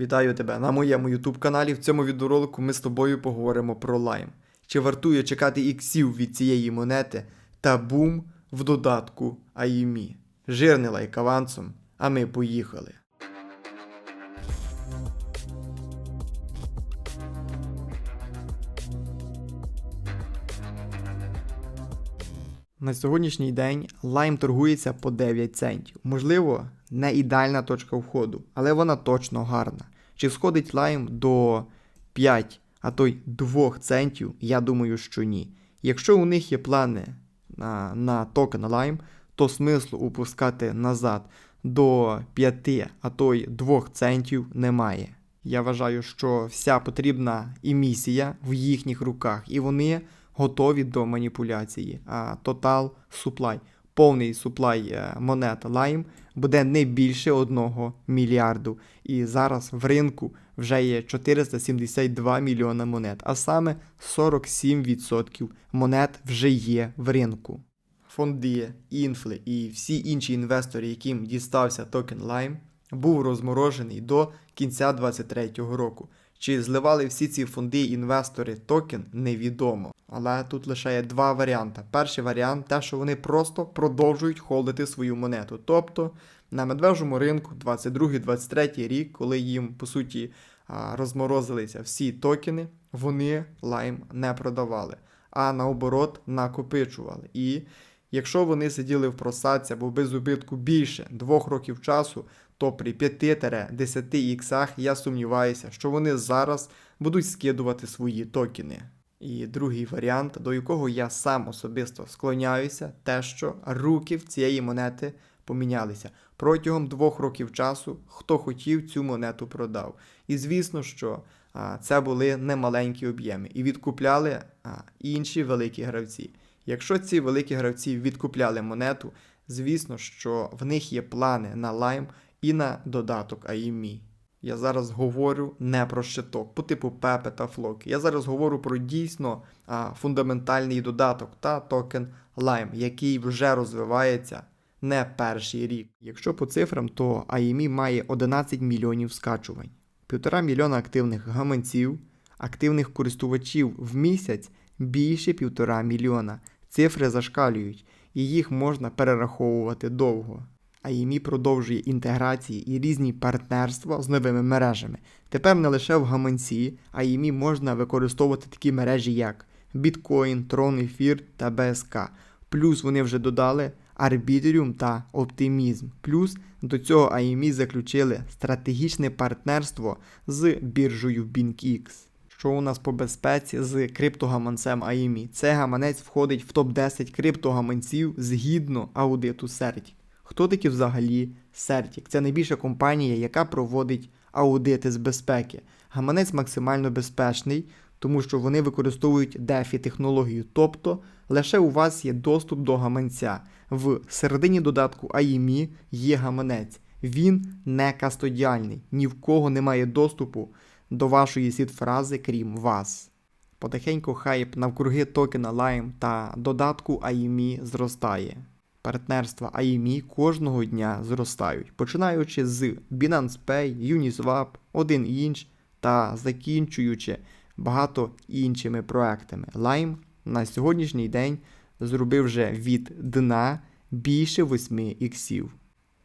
Вітаю тебе на моєму YouTube каналі. В цьому відеоролику ми з тобою поговоримо про лайм. Чи вартує чекати іксів від цієї монети та бум в додатку AIMI? Жирний лайк авансом, а ми поїхали. На сьогоднішній день лайм торгується по 9 центів. Можливо, не ідеальна точка входу, але вона точно гарна. Чи сходить лайм до 5, а то й 2 центів, я думаю, що ні. Якщо у них є плани на, на токен лайм, то смислу упускати назад до 5, а то й 2 центів немає. Я вважаю, що вся потрібна емісія в їхніх руках, і вони готові до маніпуляції. А Total Supply, повний суплай е, монет Lime буде не більше 1 мільярду. І зараз в ринку вже є 472 мільйона монет, а саме 47% монет вже є в ринку. Фонди, інфли і всі інші інвестори, яким дістався токен Lime, був розморожений до кінця 2023 року. Чи зливали всі ці фонди інвестори токен, невідомо. Але тут лише є два варіанти. Перший варіант те, що вони просто продовжують холдити свою монету. Тобто на медвежому ринку 22-23 рік, коли їм по суті розморозилися всі токени, вони лайм не продавали, а наоборот накопичували. І якщо вони сиділи в просадці або без убитку більше двох років часу, то при 5-10 іксах я сумніваюся, що вони зараз будуть скидувати свої токени. І другий варіант, до якого я сам особисто склоняюся, те, що руки в цієї монети помінялися. Протягом двох років часу, хто хотів, цю монету продав. І звісно, що а, це були немаленькі об'єми, і відкупляли а, інші великі гравці. Якщо ці великі гравці відкупляли монету, звісно, що в них є плани на лайм і на додаток AIMI. Я зараз говорю не про щиток по типу Пепе та Флоки. Я зараз говорю про дійсно а, фундаментальний додаток та токен Lime, який вже розвивається не перший рік. Якщо по цифрам, то AIMI має 11 мільйонів скачувань, 1,5 мільйона активних гаманців, активних користувачів в місяць більше 1,5 мільйона. Цифри зашкалюють, і їх можна перераховувати довго. AIMI продовжує інтеграції і різні партнерства з новими мережами. Тепер не лише в гаманці AIMI можна використовувати такі мережі, як Bitcoin, Tron, Ефір та BSK. Плюс вони вже додали Arbitrum та Optimism. Плюс до цього AIMI заключили стратегічне партнерство з біржею BinkX. Що у нас по безпеці з криптогаманцем AIMI? Це гаманець входить в топ-10 криптогаманців згідно аудиту CERTIC. Хто такі взагалі Certic? Це найбільша компанія, яка проводить аудити з безпеки. Гаманець максимально безпечний, тому що вони використовують DeFi технологію, тобто лише у вас є доступ до гаманця. В середині додатку AIMI є гаманець. Він не кастодіальний, ні в кого немає доступу до вашої сід-фрази, крім вас. Потихеньку хайп навкруги токена Lime та додатку AIMI зростає. Партнерства AIMI кожного дня зростають, починаючи з Binance Pay, Uniswap, 1inch та закінчуючи багато іншими проектами. Lime на сьогоднішній день зробив вже від дна більше 8 іксів.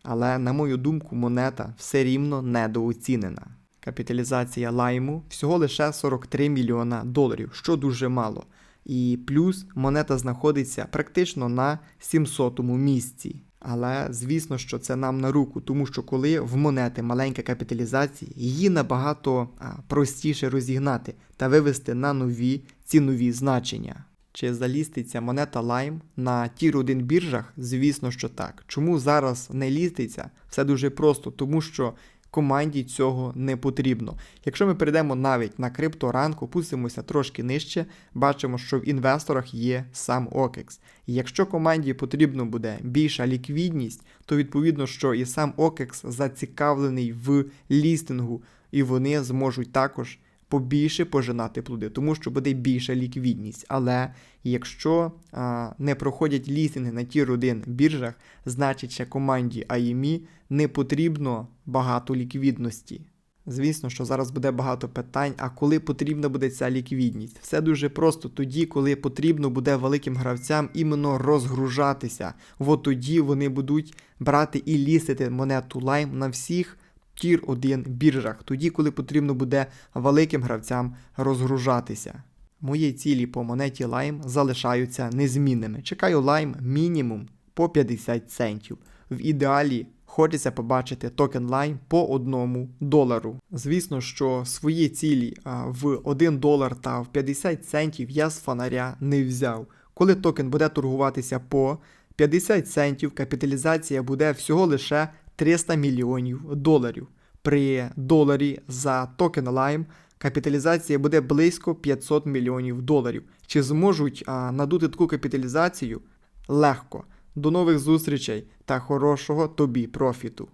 Але, на мою думку, монета все рівно недооцінена. Капіталізація лайму всього лише 43 мільйона доларів, що дуже мало. І плюс монета знаходиться практично на 700-му місці. Але звісно, що це нам на руку, тому що коли в монети маленька капіталізація, її набагато простіше розігнати та вивести на нові цінові значення. Чи заліститься монета Lime на тір 1 біржах? Звісно, що так. Чому зараз не ліститься? Все дуже просто, тому що команді цього не потрібно. Якщо ми перейдемо навіть на крипторанку, пустимося трошки нижче, бачимо, що в інвесторах є сам OKEX. Якщо команді потрібно буде більша ліквідність, то відповідно, що і сам OKEX зацікавлений в лістингу, і вони зможуть також побільше пожинати плоди, тому що буде більша ліквідність. Але якщо а, не проходять лістинги на тір 1 біржах, значить ще команді AIMI не потрібно багато ліквідності. Звісно, що зараз буде багато питань, а коли потрібна буде ця ліквідність? Все дуже просто тоді, коли потрібно буде великим гравцям іменно розгружатися. От тоді вони будуть брати і лістити монету Lime на всіх тір 1 біржах, тоді, коли потрібно буде великим гравцям розгружатися. Мої цілі по монеті Lime залишаються незмінними. Чекаю Lime мінімум по 50 центів. В ідеалі хочеться побачити токен Lime по 1 долару. Звісно, що свої цілі в 1 долар та в 50 центів я з фонаря не взяв. Коли токен буде торгуватися по 50 центів, капіталізація буде всього лише 300 мільйонів доларів. При доларі за токен Lime капіталізація буде близько 500 мільйонів доларів. Чи зможуть а, надути таку капіталізацію? Легко. До нових зустрічей та хорошого тобі профіту.